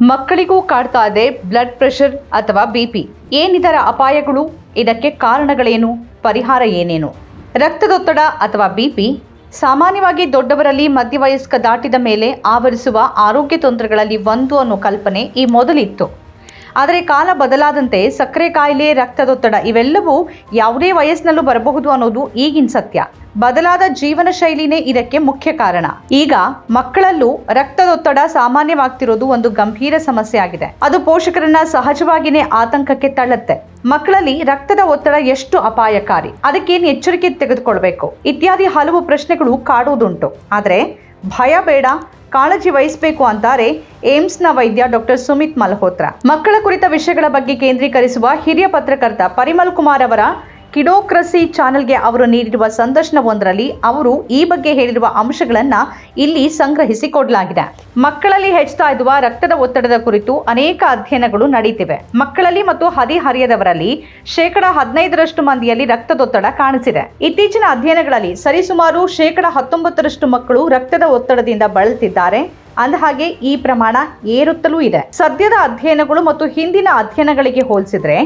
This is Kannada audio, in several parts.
ಮಕ್ಕಳಿಗೂ ಕಾಡ್ತಾ ಇದೆ ಬ್ಲಡ್ ಪ್ರೆಷರ್ ಅಥವಾ ಬಿ ಪಿ. ಏನಿದರ ಅಪಾಯಗಳು? ಇದಕ್ಕೆ ಕಾರಣಗಳೇನು? ಪರಿಹಾರ ಏನೇನು? ರಕ್ತದೊತ್ತಡ ಅಥವಾ ಬಿ ಪಿ? ಸಾಮಾನ್ಯವಾಗಿ ದೊಡ್ಡವರಲ್ಲಿ ಮಧ್ಯವಯಸ್ಕ ದಾಟಿದ ಮೇಲೆ ಆವರಿಸುವ ಆರೋಗ್ಯ ತೊಂದರೆಗಳಲ್ಲಿ ಒಂದು ಅನ್ನೋ ಕಲ್ಪನೆ ಈ ಮೊದಲಿತ್ತು. ಆದರೆ ಕಾಲ ಬದಲಾದಂತೆ ಸಕ್ಕರೆ ಕಾಯಿಲೆ, ರಕ್ತದೊತ್ತಡ ಇವೆಲ್ಲವೂ ಯಾವುದೇ ವಯಸ್ಸಿನಲ್ಲೂ ಬರಬಹುದು ಅನ್ನೋದು ಈಗಿನ ಸತ್ಯ. ಬದಲಾದ ಜೀವನ ಶೈಲಿನೇ ಇದಕ್ಕೆ ಮುಖ್ಯ ಕಾರಣ. ಈಗ ಮಕ್ಕಳಲ್ಲೂ ರಕ್ತದೊತ್ತಡ ಸಾಮಾನ್ಯವಾಗ್ತಿರೋದು ಒಂದು ಗಂಭೀರ ಸಮಸ್ಯೆ ಆಗಿದೆ. ಅದು ಪೋಷಕರನ್ನ ಸಹಜವಾಗಿನೇ ಆತಂಕಕ್ಕೆ ತಳ್ಳುತ್ತೆ. ಮಕ್ಕಳಲ್ಲಿ ರಕ್ತದ ಒತ್ತಡ ಎಷ್ಟು ಅಪಾಯಕಾರಿ. ಅದಕ್ಕೇನು ಎಚ್ಚರಿಕೆ ತೆಗೆದುಕೊಳ್ಬೇಕು. ಇತ್ಯಾದಿ ಹಲವು ಪ್ರಶ್ನೆಗಳು ಕಾಡುವುದುಂಟು ಆದರೆ ಭಯ ಬೇಡ, ಕಾಳಜಿ ವಹಿಸಬೇಕು ಅಂತಾರೆ ಏಮ್ಸ್ನ ವೈದ್ಯ ಡಾಕ್ಟರ್ ಸುಮಿತ್ ಮಲ್ಹೋತ್ರ. ಮಕ್ಕಳ ಕುರಿತ ವಿಷಯಗಳ ಬಗ್ಗೆ ಕೇಂದ್ರೀಕರಿಸುವ ಹಿರಿಯ ಪತ್ರಕರ್ತ ಪರಿಮಲ್ ಕುಮಾರ್ ಅವರ ಕಿಡೋಕ್ರಸಿ ಚಾನೆಲ್ಗೆ ಅವರು ನೀಡಿರುವ ಸಂದರ್ಶನವೊಂದರಲ್ಲಿ ಅವರು ಈ ಬಗ್ಗೆ ಹೇಳಿರುವ ಅಂಶಗಳನ್ನು ಇಲ್ಲಿ ಸಂಗ್ರಹಿಸಿ ಕೊಡಲಾಗಿದೆ ಮಕ್ಕಳಲ್ಲಿ ಹೆಚ್ಚುತ್ತಾ ಇರುವ ರಕ್ತದ ಒತ್ತಡದ ಕುರಿತು ಅನೇಕ ಅಧ್ಯಯನಗಳು ನಡೆಯುತ್ತಿವೆ. ಮಕ್ಕಳಲ್ಲಿ ಮತ್ತು ಹದಿಹರಿಯದವರಲ್ಲಿ ಶೇಕಡ ಹದಿನೈದರಷ್ಟು ಮಂದಿಯಲ್ಲಿ ರಕ್ತದೊತ್ತಡ ಕಾಣಿಸಿದೆ. ಇತ್ತೀಚಿನ ಅಧ್ಯಯನಗಳಲ್ಲಿ ಸರಿಸುಮಾರು ಶೇಕಡ ಹತ್ತೊಂಬತ್ತರಷ್ಟು ಮಕ್ಕಳು ರಕ್ತದ ಒತ್ತಡದಿಂದ ಬಳಲ್ತಿದ್ದಾರೆ ಅಂದಹಾಗೆ ಈ ಪ್ರಮಾಣ ಏರುತ್ತಲೂ ಇದೆ. ಸದ್ಯದ ಅಧ್ಯಯನಗಳು ಮತ್ತು ಹಿಂದಿನ ಅಧ್ಯಯನಗಳಿಗೆ ಹೋಲಿಸಿದ್ರೆ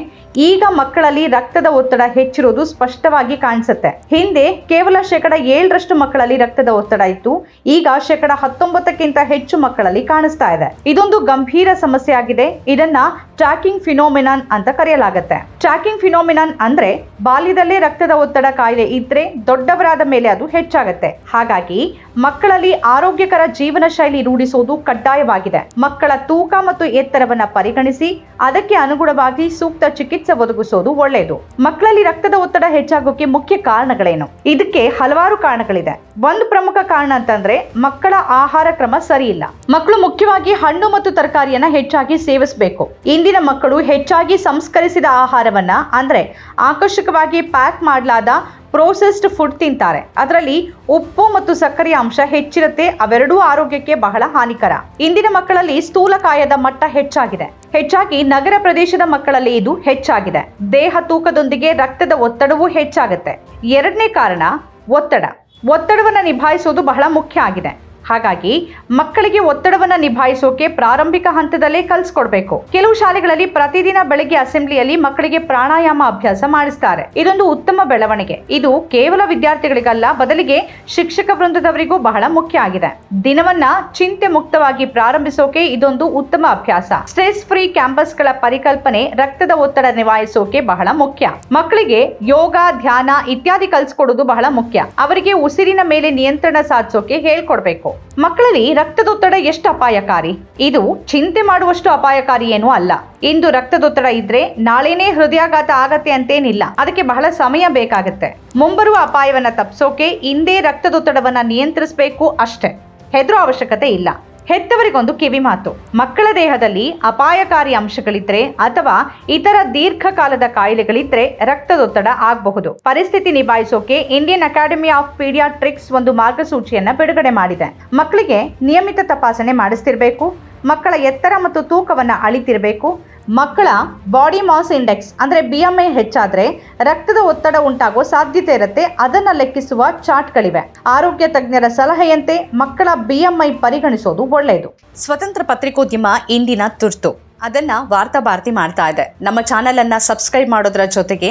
ಈಗ ಮಕ್ಕಳಲ್ಲಿ ರಕ್ತದ ಒತ್ತಡ ಹೆಚ್ಚಿರುವುದು ಸ್ಪಷ್ಟವಾಗಿ ಕಾಣಿಸುತ್ತೆ. ಹಿಂದೆ ಕೇವಲ ಶೇಕಡ ಏಳರಷ್ಟು ಮಕ್ಕಳಲ್ಲಿ ರಕ್ತದ ಒತ್ತಡ ಇತ್ತು. ಈಗ ಶೇಕಡ ಹತ್ತೊಂಬತ್ತಕ್ಕಿಂತ ಹೆಚ್ಚು ಮಕ್ಕಳಲ್ಲಿ ಕಾಣಿಸ್ತಾ ಇದೆ. ಇದೊಂದು ಗಂಭೀರ ಸಮಸ್ಯೆ ಆಗಿದೆ. ಇದನ್ನ ಟ್ರ್ಯಾಕಿಂಗ್ ಫಿನೋಮಿನಾನ್ ಅಂತ ಕರೆಯಲಾಗುತ್ತೆ. ಟ್ರ್ಯಾಕಿಂಗ್ ಫಿನೋಮಿನಾನ್ ಅಂದ್ರೆ ಬಾಲ್ಯದಲ್ಲೇ ರಕ್ತದ ಒತ್ತಡ ಕಾಯಿಲೆ ಇದ್ರೆ ದೊಡ್ಡವರಾದ ಮೇಲೆ ಅದು ಹೆಚ್ಚಾಗುತ್ತೆ. ಹಾಗಾಗಿ ಮಕ್ಕಳಲ್ಲಿ ಆರೋಗ್ಯಕರ ಜೀವನ ಶೈಲಿ ರೂಢಿಸುವುದು ಕಡ್ಡಾಯವಾಗಿದೆ. ಮಕ್ಕಳ ತೂಕ ಮತ್ತು ಎತ್ತರವನ್ನ ಪರಿಗಣಿಸಿ, ಅದಕ್ಕೆ ಅನುಗುಣವಾಗಿ ಸೂಕ್ತ ಚಿಕಿತ್ಸೆ ಒದಗಿಸೋದು ಒಳ್ಳೆಯದು. ಮಕ್ಕಳಲ್ಲಿ ರಕ್ತದ ಒತ್ತಡ ಹೆಚ್ಚಾಗೋಕೆ ಮುಖ್ಯ ಕಾರಣಗಳೇನು? ಇದಕ್ಕೆ ಹಲವಾರು ಕಾರಣಗಳಿದೆ. ಒಂದು ಪ್ರಮುಖ ಕಾರಣ ಅಂತಂದ್ರೆ, ಮಕ್ಕಳ ಆಹಾರ ಕ್ರಮ ಸರಿ ಇಲ್ಲ ಮಕ್ಕಳು ಮುಖ್ಯವಾಗಿ ಹಣ್ಣು ಮತ್ತು ತರಕಾರಿಯನ್ನ ಹೆಚ್ಚಾಗಿ ಸೇವಿಸಬೇಕು. ಇಂದಿನ ಮಕ್ಕಳು ಹೆಚ್ಚಾಗಿ ಸಂಸ್ಕರಿಸಿದ ಆಹಾರವನ್ನ ಅಂದ್ರೆ, ಆಕರ್ಷಕವಾಗಿ ಪ್ಯಾಕ್ ಮಾಡಲಾದ ಪ್ರೋಸೆಸ್ಡ್ ಫುಡ್ ತಿಂತಾರೆ. ಅದರಲ್ಲಿ ಉಪ್ಪು ಮತ್ತು ಸಕ್ಕರೆಯ ಅಂಶ ಹೆಚ್ಚಿರುತ್ತೆ. ಅವೆರಡೂ ಆರೋಗ್ಯಕ್ಕೆ ಬಹಳ ಹಾನಿಕರ. ಇಂದಿನ ಮಕ್ಕಳಲ್ಲಿ ಸ್ಥೂಲಕಾಯದ ಮಟ್ಟ ಹೆಚ್ಚಾಗಿದೆ. ಹೆಚ್ಚಾಗಿ ನಗರ ಪ್ರದೇಶದ ಮಕ್ಕಳಲ್ಲಿ ಇದು ಹೆಚ್ಚಾಗಿದೆ. ದೇಹ ತೂಕದೊಂದಿಗೆ ರಕ್ತದ ಒತ್ತಡವೂ ಹೆಚ್ಚಾಗುತ್ತೆ. ಎರಡನೇ ಕಾರಣ ಒತ್ತಡ. ಒತ್ತಡವನ್ನು ನಿಭಾಯಿಸೋದು ಬಹಳ ಮುಖ್ಯ ಆಗಿದೆ. ಹಾಗಾಗಿ ಮಕ್ಕಳಿಗೆ ಒತ್ತಡವನ್ನು ನಿಭಾಯಿಸೋಕೆ ಪ್ರಾರಂಭಿಕ ಹಂತದಲ್ಲೇ ಕಲಿಸ್ಕೊಡ್ಬೇಕು. ಕೆಲವು ಶಾಲೆಗಳಲ್ಲಿ ಪ್ರತಿದಿನ ಬೆಳಗ್ಗೆ ಅಸೆಂಬ್ಲಿಯಲ್ಲಿ ಮಕ್ಕಳಿಗೆ ಪ್ರಾಣಾಯಾಮ ಅಭ್ಯಾಸ ಮಾಡಿಸ್ತಾರೆ. ಇದೊಂದು ಉತ್ತಮ ಬೆಳವಣಿಗೆ. ಇದು ಕೇವಲ ವಿದ್ಯಾರ್ಥಿಗಳಿಗಲ್ಲ, ಬದಲಿಗೆ ಶಿಕ್ಷಕ ವೃಂದದವರಿಗೂ ಬಹಳ ಮುಖ್ಯ ಆಗಿದೆ. ದಿನವನ್ನ ಚಿಂತೆ ಮುಕ್ತವಾಗಿ ಪ್ರಾರಂಭಿಸೋಕೆ ಇದೊಂದು ಉತ್ತಮ ಅಭ್ಯಾಸ. ಸ್ಟ್ರೆಸ್ ಫ್ರೀ ಕ್ಯಾಂಪಸ್ಗಳ ಪರಿಕಲ್ಪನೆ ರಕ್ತದ ಒತ್ತಡ ನಿಭಾಯಿಸೋಕೆ ಬಹಳ ಮುಖ್ಯ. ಮಕ್ಕಳಿಗೆ ಯೋಗ, ಧ್ಯಾನ ಇತ್ಯಾದಿ ಕಲಿಸ್ಕೊಡೋದು ಬಹಳ ಮುಖ್ಯ. ಅವರಿಗೆ ಉಸಿರಿನ ಮೇಲೆ ನಿಯಂತ್ರಣ ಸಾಧಿಸೋಕೆ ಹೇಳ್ಕೊಡ್ಬೇಕು. ಮಕ್ಕಳಲ್ಲಿ ರಕ್ತದೊತ್ತಡ ಎಷ್ಟು ಅಪಾಯಕಾರಿ? ಇದು ಚಿಂತೆ ಮಾಡುವಷ್ಟು ಅಪಾಯಕಾರಿ ಏನೂ ಅಲ್ಲ. ಇಂದು ರಕ್ತದೊತ್ತಡ ಇದ್ರೆ ನಾಳೆನೇ ಹೃದಯಾಘಾತ ಆಗತ್ತೆ ಅಂತೇನಿಲ್ಲ. ಅದಕ್ಕೆ ಬಹಳ ಸಮಯ ಬೇಕಾಗುತ್ತೆ. ಮುಂಬರುವ ಅಪಾಯವನ್ನ ತಪ್ಪಿಸೋಕೆ ಇಂದೇ ರಕ್ತದೊತ್ತಡವನ್ನ ನಿಯಂತ್ರಿಸಬೇಕು ಅಷ್ಟೇ. ಹೆದರೋ ಅವಶ್ಯಕತೆ ಇಲ್ಲ. ಹೆತ್ತವರಿಗೊಂದು ಕಿವಿ ಮಾತು. ಮಕ್ಕಳ ದೇಹದಲ್ಲಿ ಅಪಾಯಕಾರಿ ಅಂಶಗಳಿದ್ರೆ ಅಥವಾ ಇತರ ದೀರ್ಘಕಾಲದ ಕಾಯಿಲೆಗಳಿದ್ರೆ ರಕ್ತದೊತ್ತಡ ಆಗಬಹುದು. ಪರಿಸ್ಥಿತಿ ನಿಭಾಯಿಸೋಕೆ ಇಂಡಿಯನ್ ಅಕಾಡೆಮಿ ಆಫ್ ಪೀಡಿಯಾಟ್ರಿಕ್ಸ್ ಒಂದು ಮಾರ್ಗಸೂಚಿಯನ್ನ ಬಿಡುಗಡೆ ಮಾಡಿದೆ. ಮಕ್ಕಳಿಗೆ ನಿಯಮಿತ ತಪಾಸಣೆ ಮಾಡಿಸ್ತಿರ್ಬೇಕು. ಮಕ್ಕಳ ಎತ್ತರ ಮತ್ತು ತೂಕವನ್ನು ಅಳಿತಿರ್ಬೇಕು. ಮಕ್ಕಳ ಬಾಡಿ ಮಾಸ್ ಇಂಡೆಕ್ಸ್ ಅಂದರೆ ಬಿ ಎಂ ಐ ಹೆಚ್ಚಾದರೆ ರಕ್ತದ ಒತ್ತಡ ಉಂಟಾಗೋ ಸಾಧ್ಯತೆ ಇರುತ್ತೆ. ಅದನ್ನು ಲೆಕ್ಕಿಸುವ ಚಾರ್ಟ್ಗಳಿವೆ ಆರೋಗ್ಯ ತಜ್ಞರ ಸಲಹೆಯಂತೆ ಮಕ್ಕಳ ಬಿ ಎಂ ಐ ಪರಿಗಣಿಸೋದು ಒಳ್ಳೆಯದು. ಸ್ವತಂತ್ರ ಪತ್ರಿಕೋದ್ಯಮ ಇಂದಿನ ತುರ್ತು. ಅದನ್ನ ವಾರ್ತಾ ಭಾರತಿ ಮಾಡ್ತಾ ಇದೆ. ನಮ್ಮ ಚಾನೆಲ್ ಅನ್ನ ಸಬ್ಸ್ಕ್ರೈಬ್ ಮಾಡೋದ್ರ ಜೊತೆಗೆ